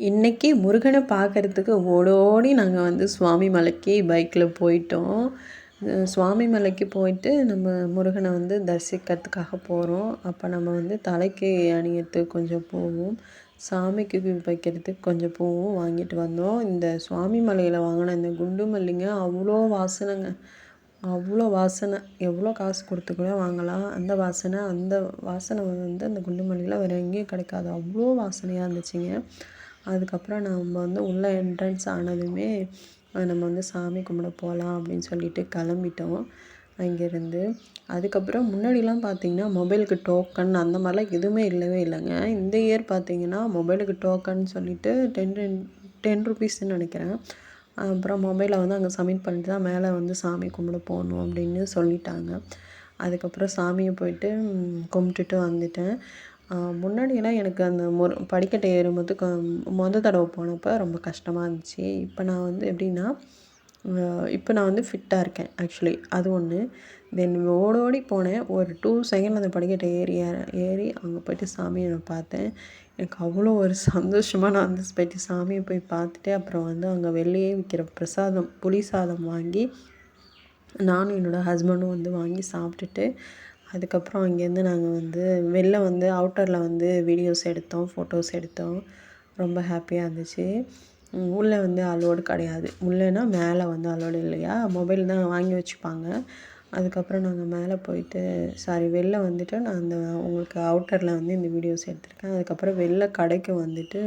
இன்றைக்கி முருகனை பார்க்கறதுக்கு ஓடோடி நாங்கள் வந்து சுவாமி மலைக்கு பைக்கில் போயிட்டோம். சுவாமி மலைக்கு போயிட்டு நம்ம முருகனை வந்து தரிசிக்கிறதுக்காக போகிறோம் அப்போ நம்ம வந்து தலைக்கு அணியத்துக்கு கொஞ்சம் பூவும் சாமிக்கு வைக்கிறதுக்கு கொஞ்சம் பூவும் வாங்கிட்டு வந்தோம். இந்த சுவாமி மலையில் வாங்கின இந்த குண்டு மல்லிங்க அவ்வளோ வாசனைங்க. அவ்வளோ வாசனை. எவ்வளோ காசு கொடுத்து கூட வாங்கலாம். அந்த வாசனை அந்த வாசனை வந்து அந்த குண்டு மல்லியில் வேறு எங்கேயும் கிடைக்காது. அவ்வளோ வாசனையாக இருந்துச்சுங்க. அதுக்கப்புறம் நம்ம வந்து உள்ளே என்ட்ரன்ஸ் ஆனதுமே நம்ம வந்து சாமி கும்பிட போகலாம் அப்படின்னு சொல்லிட்டு கிளம்பிட்டோம் அங்கேருந்து. அதுக்கப்புறம் முன்னாடிலாம் பார்த்தீங்கன்னா மொபைலுக்கு டோக்கன் அந்த மாதிரிலாம் எதுவுமே இல்லவே இல்லைங்க. இந்த இயர் பார்த்தீங்கன்னா மொபைலுக்கு டோக்கன் சொல்லிட்டு டென் டென் ருபீஸ்ன்னு நினைக்கிறேன். அப்புறம் மொபைலை வந்து அங்கே சப்மிட் பண்ணிட்டு தான் மேலே வந்து சாமி கும்பிட போகணும் அப்படின்னு சொல்லிட்டாங்க. அதுக்கப்புறம் சாமியை போயிட்டு கும்பிட்டுட்டு வந்துட்டேன். முன்னாடியெல்லாம் எனக்கு அந்த முரு படிக்கட்டு ஏறும்போது க மொதல் தடவை போனப்போ ரொம்ப கஷ்டமாக இருந்துச்சு. இப்போ நான் வந்து எப்படின்னா இப்போ நான் வந்து ஃபிட்டாக இருக்கேன் ஆக்சுவலி அது ஒன்று தென் ஓடோடி ஓடி போனேன். ஒரு டூ செகண்ட் அந்த படிக்கட்டை ஏறி ஏறி அங்கே போய்ட்டு சாமியை நான் பார்த்தேன். எனக்கு அவ்வளோ ஒரு சந்தோஷமாக நான் வந்து போய்ட்டு சாமியை போய் பார்த்துட்டு அப்புறம் வந்து அங்கே வெளியே விற்கிற பிரசாதம் புளி சாதம் வாங்கி நானும் என்னோடய ஹஸ்பண்டும் வந்து வாங்கி சாப்பிட்டுட்டு அதுக்கப்புறம் அங்கேருந்து நாங்கள் வந்து வெளில வந்து அவுட்டரில் வந்து வீடியோஸ் எடுத்தோம் ஃபோட்டோஸ் எடுத்தோம். ரொம்ப ஹாப்பியாக இருந்துச்சு. உள்ளே வந்து அலோடு கிடையாது. உள்ளேனா மேலே வந்து அலோடு இல்லையா? மொபைல் தான் வாங்கி வச்சுப்பாங்க. அதுக்கப்புறம் நாங்கள் மேலே போயிட்டு சாரி வெளில வந்துட்டு நான் அந்த உங்களுக்கு அவுட்டரில் வந்து இந்த வீடியோஸ் எடுத்திருக்கேன். அதுக்கப்புறம் வெளில கடைக்கு வந்துட்டு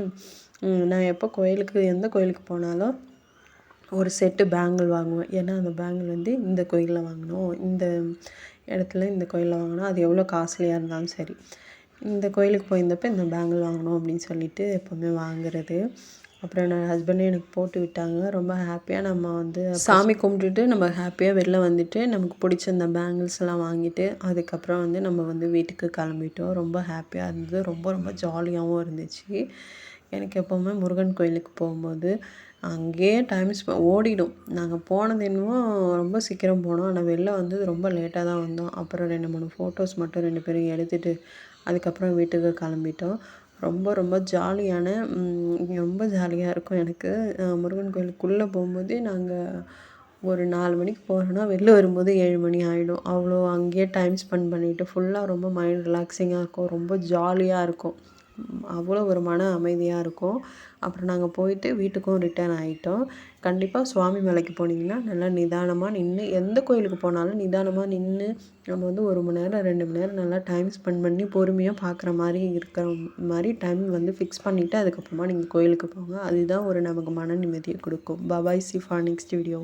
நான் எப்போ கோயிலுக்கு எந்த கோயிலுக்கு போனாலும் ஒரு செட்டு பேங்கிள் வாங்குவேன். ஏன்னா அந்த பேங்கிள் வந்து இந்த கோயிலில் வாங்கினோம் இந்த இடத்துல இந்த கோயிலில் வாங்கினா அது எவ்வளோ காஸ்ட்லியாக இருந்தாலும் சரி. இந்த கோயிலுக்கு போயிருந்தப்போ இந்த பேங்கிள் வாங்கணும் அப்படின்னு சொல்லிட்டு எப்போவுமே வாங்குறது. அப்புறம் என் ஹஸ்பண்டும் எனக்கு போட்டு விட்டாங்க. ரொம்ப ஹாப்பியாக நம்ம வந்து சாமி கும்பிட்டுட்டு நம்ம ஹாப்பியாக வெளில வந்துட்டு நமக்கு பிடிச்ச அந்த பேங்கிள்ஸ் எல்லாம் வாங்கிட்டு அதுக்கப்புறம் வந்து நம்ம வந்து வீட்டுக்கு கிளம்பிட்டோம். ரொம்ப ஹாப்பியாக இருந்தது. ரொம்ப ரொம்ப ஜாலியாகவும் இருந்துச்சு. எனக்கு எப்போவுமே முருகன் கோயிலுக்கு போகும்போது அங்கேயே டைம் ஸ்பெ ஓடிடும். நாங்கள் போனது என்னமோ ரொம்ப சீக்கிரம் போனோம். ஆனால் வெளில வந்தது ரொம்ப லேட்டாக தான் வந்தோம். அப்புறம் ரெண்டு மூணு ஃபோட்டோஸ் மட்டும் ரெண்டு பேரும் எடுத்துகிட்டு அதுக்கப்புறம் வீட்டுக்கு கிளம்பிட்டோம். ரொம்ப ரொம்ப ஜாலியான ரொம்ப ஜாலியாக இருக்கும் எனக்கு. முருகன் கோயிலுக்குள்ளே போகும்போதே நாங்கள் ஒரு நாலு மணிக்கு போகிறோன்னா வெளில வரும்போது ஏழு மணி ஆகிடும் அவ்வளோ அங்கேயே டைம் ஸ்பெண்ட் பண்ணிவிட்டு ஃபுல்லாக ரொம்ப மைண்ட் ரிலாக்ஸிங்காக இருக்கும். ரொம்ப ஜாலியாக இருக்கும். அவ்வளோ ஒரு மன அமைதியாக இருக்கும். அப்புறம் நாங்கள் போயிட்டு வீட்டுக்கும் ரிட்டர்ன் ஆகிட்டோம் கண்டிப்பாக சுவாமி மலைக்கு போனீங்கன்னா நல்லா நிதானமாக நின்று எந்த கோயிலுக்கு போனாலும் நிதானமாக நின்று நம்ம வந்து ஒரு மணி நேரம் ரெண்டு மணி நேரம் நல்லா டைம் ஸ்பெண்ட் பண்ணி பொறுமையாக பார்க்குற மாதிரி இருக்கிற மாதிரி டைம் வந்து ஃபிக்ஸ் பண்ணிவிட்டு அதுக்கப்புறமா நீங்கள் கோயிலுக்கு போங்க. அதுதான் ஒரு நமக்கு மன நிம்மதியை கொடுக்கும். Bye bye சிஃபா next video